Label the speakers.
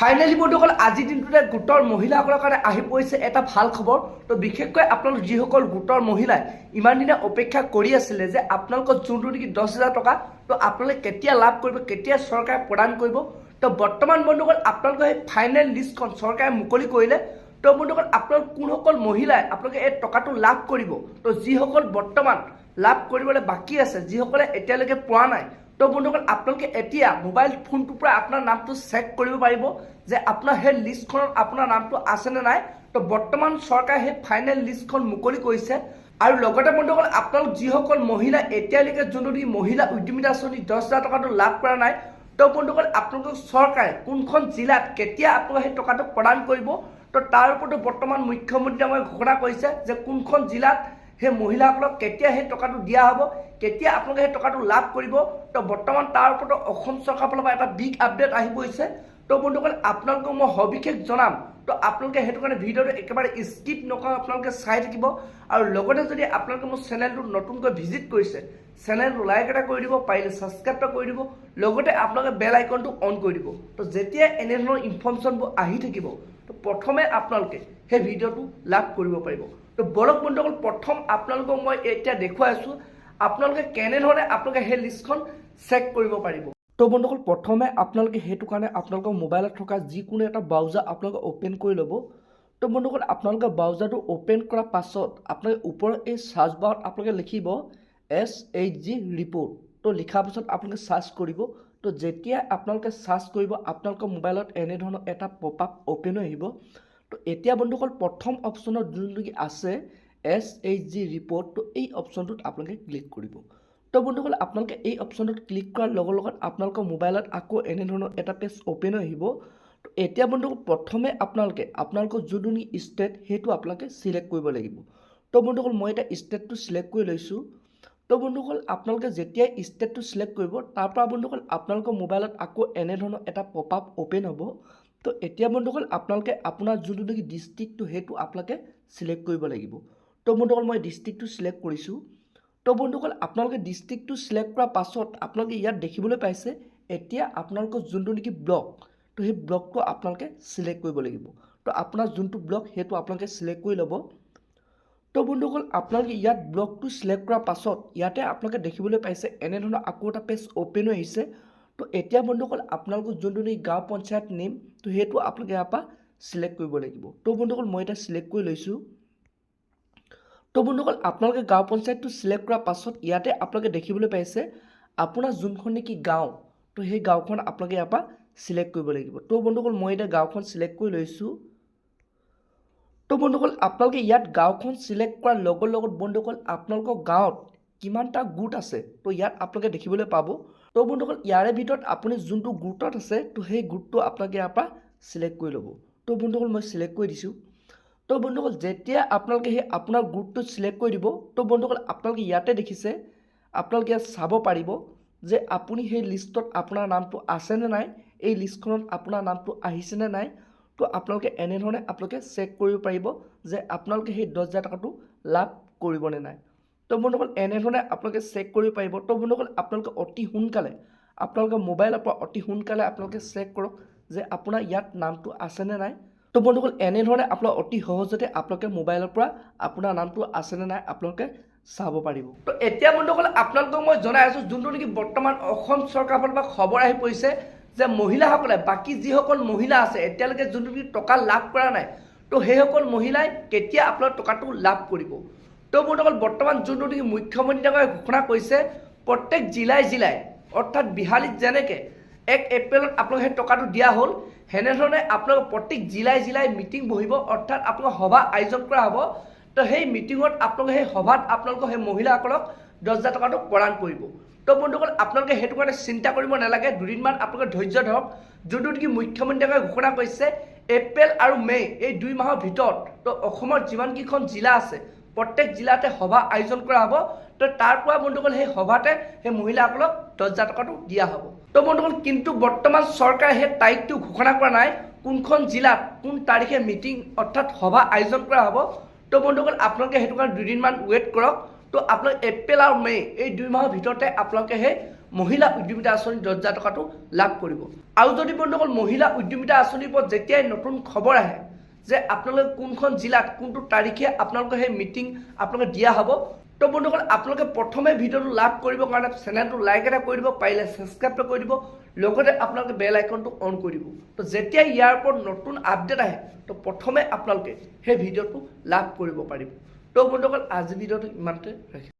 Speaker 1: Finally বন্ধুসকল আজিৰ দিনটোতে গোটৰ মহিলাসকলৰ কাৰণে আহি পৰিছে এটা ভালো খবৰ। তো বিশেষকৈ আপোনালোক যিসকল গোটৰ মহিলাই ইমান দিনে অপেক্ষা কৰি আছিলে যে আপোনালোকৰ যোনটো নেকি দহ হাজাৰ টকা, তো আপোনালোকে কেতিয়া লাভ কৰিব, কেতিয়া চৰকাৰে প্ৰদান কৰিব। তো বৰ্তমান বন্ধুসকল আপোনালোকৰ সেই ফাইনেল লিষ্টখন চৰকাৰে মুকলি কৰিলে। তো বন্ধুসকল আপোনালোক কোনসকল মহিলাই আপোনালোকে এই টকাটো লাভ কৰিব। তো যিসকল বৰ্তমান লাভ কৰিবলৈ বাকী আছে, যিসকলে এতিয়ালৈকে পোৱা নাই তো বন্ধুসকল আপোনালোকে এতিয়া মোবাইল ফোনটোৰ পৰা আপোনাৰ নামটো চেক কৰিব পাৰিব যে আপোনাৰ সেই লিষ্টখনত আপোনাৰ নামটো আছেনে নাই। তো বৰ্তমান চৰকাৰে সেই ফাইনেল লিষ্টখন মুকলি কৰিছে। আৰু লগতে বন্ধুসকল আপোনালোক যিসকল মহিলা, এতিয়ালৈকে যোনটো মহিলা উদ্যমিতা আঁচনি দহ হাজাৰ টকাটো লাভ কৰা নাই, তো বন্ধুসকল আপোনালোকক চৰকাৰে কোনখন জিলাত কেতিয়া আপোনালোকে সেই টকাটো প্ৰদান কৰিব, তো তাৰ ওপৰতো বৰ্তমান মুখ্যমন্ত্ৰী ডাঙৰীয়াই ঘোষণা কৰিছে যে কোনখন জিলাত সেই মহিলাসকলক কেতিয়া সেই টকাটো দিয়া হ'ব, কেতিয়া আপোনালোকে সেই টকাটো লাভ কৰিব, তো বৰ্তমান তাৰ ওপৰতো অসম চৰকাৰৰ ফালৰ পৰা এটা বিগ আপডেট আহি পৰিছে। তো বন্ধুসকল, আপোনালোকক মই সবিশেষ জনাম, তো আপোনালোকে সেইটো কাৰণে ভিডিঅ'টো একেবাৰে স্কিপ নকৰা, আপোনালোকে চাই থাকিব। আৰু লগতে যদি আপোনালোকে মোৰ চেনেলটো নতুনকৈ ভিজিট কৰিছে চেনেলটো লাইক এটা কৰি দিব, পাৰিলে ছাবস্ক্ৰাইব এটা কৰি দিব, লগতে আপোনালোকে বেল আইকনটো অন কৰি দিব। তো যেতিয়া এনেধৰণৰ ইনফৰ্মেশ্যনবোৰ আহি থাকিব, তো প্ৰথমে আপোনালোকে সেই ভিডিঅ'টো লাভ কৰিব পাৰিব। তো বলক বন্ধুসকল, প্ৰথম আপোনালোকক মই এতিয়া দেখুৱাই আছোঁ। আপোনালোকে কেনেধৰণে আপোনালোকে সেই লিষ্টখন চেক কৰিব পাৰিব? তো বন্ধুসকল, প্ৰথমে আপোনালোকে সেইটো কাৰণে আপোনালোকৰ মোবাইলত থকা যিকোনো এটা ব্ৰাউজাৰ আপোনালোকে অ'পেন কৰি ল'ব। তো বন্ধুসকল, আপোনালোকে ব্ৰাউজাৰটো অ'পেন কৰাৰ পাছত আপোনালোকে ওপৰৰ এই চাৰ্চ বাৰত আপোনালোকে লিখিব এছ এইচ জি ৰিপৰ্ট তো লিখাৰ পাছত আপোনালোকে চাৰ্চ কৰিব। তো যেতিয়া আপোনালোকে চাৰ্চ কৰিব, আপোনালোকৰ মোবাইলত এনেধৰণৰ এটা পপ আপ অ'পেন হৈ আহিব। তো এতিয়া বন্ধুসকল প্ৰথম অপশ্যনত যোনটো কি আছে এছ এইচ জি ৰিপৰ্ট তো এই অপশ্যনটোত আপোনালোকে ক্লিক কৰিব। তো বন্ধুসকল আপোনালোকে এই অপশ্যনটোত ক্লিক কৰাৰ লগত লগত আপোনালোকৰ মোবাইলত আকৌ এনেধৰণৰ এটা পেজ অ'পেন হৈ আহিব। তো এতিয়া বন্ধুসকল প্ৰথমে আপোনালোকে আপোনালোকৰ যোনটো নেকি ষ্টেট সেইটো আপোনালোকে চিলেক্ট কৰিব লাগিব। তো বন্ধুসকল মই এতিয়া ষ্টেটটো চিলেক্ট কৰি লৈছোঁ। তো বন্ধুসকল আপোনালোকে যেতিয়াই ষ্টেটটো চিলেক্ট কৰিব তাৰ পৰা বন্ধুসকল আপোনালোকৰ মোবাইলত আকৌ এনেধৰণৰ এটা পপ আপ অ'পেন হ'ব। তো এতিয়া বন্ধুসকল, আপোনালোকে আপোনাৰ যোনটো নেকি ডিষ্ট্ৰিক্টটো সেইটো আপোনালোকে চিলেক্ট কৰিব লাগিব। তো বন্ধুসকল, মই ডিষ্ট্ৰিক্টটো চিলেক্ট কৰিছোঁ। তো বন্ধুসকল, আপোনালোকে ডিষ্ট্ৰিক্টটো চিলেক্ট কৰাৰ পাছত আপোনালোকে ইয়াত দেখিবলৈ পাইছে, এতিয়া আপোনালোকৰ যোনটো নেকি ব্লক তো সেই ব্লকটো আপোনালোকে চিলেক্ট কৰিব লাগিব। তো আপোনাৰ যোনটো ব্লক সেইটো আপোনালোকে চিলেক্ট কৰি ল'ব। তো বন্ধুসকল, আপোনালোকে ইয়াত ব্লকটো চিলেক্ট কৰাৰ পাছত, ইয়াতে আপোনালোকে দেখিবলৈ পাইছে, এনেধৰণৰ আকৌ এটা পেজ অ'পেন হৈ আহিছে। তো এতিয়া বন্ধুসকল আপোনালোকৰ যোনটো নেকি গাঁও পঞ্চায়ত নেম, তো সেইটো আপোনালোকে ইয়াৰ পৰা চিলেক্ট কৰিব লাগিব। তো বন্ধুসকল, মই এতিয়া চিলেক্ট কৰি লৈছোঁ। তো বন্ধুসকল, আপোনালোকে গাঁও পঞ্চায়তটো চিলেক্ট কৰাৰ পাছত ইয়াতে আপোনালোকে দেখিবলৈ পাইছে, আপোনাৰ যোনখন নেকি গাঁও, তো সেই গাঁওখন আপোনালোকে ইয়াৰ পৰা চিলেক্ট কৰিব লাগিব। তো বন্ধুসকল, মই এতিয়া গাঁওখন চিলেক্ট কৰি লৈছোঁ। তো বন্ধুসকল, আপোনালোকে ইয়াত গাঁওখন চিলেক্ট কৰাৰ লগত লগত বন্ধুসকল, আপোনালোকৰ গাঁৱত কিমানটা গোট আছে, তো ইয়াত আপোনালোকে দেখিবলৈ পাব। তো বন্ধুসকল, ইয়াৰে ভিতৰত আপুনি যোনটো গোটত আছে, তো সেই গোটটো আপোনালোকে ইয়াৰ পৰা চিলেক্ট কৰি ল'ব। তো বন্ধুসকল, মই চিলেক্ট কৰি দিছোঁ। তো বন্ধুসকল, যেতিয়া আপোনালোকে সেই আপোনাৰ গ্ৰুপটো চিলেক্ট কৰি দিব, তো বন্ধুসকল, আপোনালোকে ইয়াতে দেখিছে, আপোনালোকে ইয়াত চাব পাৰিব যে আপুনি সেই লিষ্টত আপোনাৰ নামটো আছেনে নাই, এই লিষ্টখনত আপোনাৰ নামটো আহিছেনে নাই, তো আপোনালোকে এনেধৰণে আপোনালোকে চেক কৰিব পাৰিব যে আপোনালোকে সেই দহ হাজাৰ টকাটো লাভ কৰিবনে নাই। তো বন্ধুসকল এনেধৰণে আপোনালোকে চেক কৰিব পাৰিব। তো বন্ধুসকল আপোনালোকে অতি সোনকালে আপোনালোকৰ মোবাইলৰ পৰা অতি সোনকালে আপোনালোকে চেক কৰক যে আপোনাৰ ইয়াত নামটো আছেনে নাই। তো বন্ধুসকল এনেধৰণে আপোনালোক অতি সহজতে আপোনালোকে মোবাইলৰ পৰা আপোনাৰ নামটো আছেনে নাই আপোনালোকে চাব পাৰিব। তো এতিয়া বন্ধুসকল আপোনালোকক মই জনাই আছোঁ, যোনটো নেকি বৰ্তমান অসম চৰকাৰৰ ফালৰ পৰা খবৰ আহি পৰিছে যে মহিলাসকলে, বাকী যিসকল মহিলা আছে, এতিয়ালৈকে যোনটো নেকি টকা লাভ কৰা নাই, তো সেইসকল মহিলাই কেতিয়া আপোনাৰ টকাটো লাভ কৰিব? তো বন্ধুসকল বৰ্তমান যোনটো নেকি মুখ্যমন্ত্ৰী ডাঙৰীয়াই ঘোষণা কৰিছে, প্ৰত্যেক জিলাই জিলাই, অৰ্থাৎ বিহালীত যেনেকৈ এক এপ্ৰিলত আপোনালোকে সেই টকাটো দিয়া হ'ল, সেনেধৰণে আপোনালোকৰ প্ৰত্যেক জিলাই জিলাই মিটিং বহিব, অৰ্থাৎ আপোনালোকৰ সভা আয়োজন কৰা হ'ব। তো সেই মিটিঙত আপোনালোকে সেই সভাত আপোনালোকৰ সেই মহিলাসকলক দহ হাজাৰ টকাটো প্ৰদান কৰিব। তো বন্ধুসকল, আপোনালোকে সেইটো কাৰণে চিন্তা কৰিব নালাগে, দুদিনমান আপোনালোকে ধৈৰ্য ধৰক। যোনটো নেকি মুখ্যমন্ত্ৰীয়ে ঘোষণা কৰিছে, এপ্ৰিল আৰু মে' এই দুই মাহৰ ভিতৰত, তো অসমৰ যিমানকেইখন জিলা আছে প্ৰত্যেক জিলাতে সভা আয়োজন কৰা হ'ব। তো তাৰ পৰা বন্ধুসকল সেই সভাতে সেই মহিলাসকলক দহ হাজাৰ টকাটো দিয়া হ'ব। তো বন্ধুসকল কিন্তু বৰ্তমান চৰকাৰে সেই তাৰিখটো ঘোষণা কৰা নাই, কোনখন জিলাত, কোন তাৰিখে মিটিং, অৰ্থাৎ সভা আয়োজন কৰা হ'ব। তো বন্ধুসকল আপোনালোকে সেইটো কাৰণে দুদিনমান ৱেইট কৰক। তো আপোনালোকে এপ্ৰিল আৰু মে' এই দুই মাহৰ ভিতৰতে আপোনালোকে সেই মহিলা উদ্যমিতা আঁচনি দহ হাজাৰ টকাটো লাভ কৰিব। আৰু যদি বন্ধুসকল মহিলা উদ্যমিতা আঁচনিৰ ওপৰত যেতিয়াই নতুন খবৰ আহে যে আপোনালোকে কোনখন জিলাত, কোনটো তাৰিখে আপোনালোকে সেই মিটিং আপোনালোকে দিয়া হ'ব। তো বন্ধুসকল আপোনালোকে প্ৰথমে ভিডিঅ'টো লাভ কৰিবৰ কাৰণে চেনেলটো লাইক এটা কৰি দিব, পাৰিলে ছাবস্ক্ৰাইব এটা কৰি দিব, লগতে আপোনালোকে বেল আইকনটো অন কৰি দিব। তো যেতিয়া ইয়াৰ ওপৰত নতুন আপডেট আহে, তো প্ৰথমে আপোনালোকে সেই ভিডিঅ'টো লাভ কৰিব পাৰিব। তো বন্ধুসকল আজি ভিডিঅ'টো ইমানতে ৰাখিছোঁ।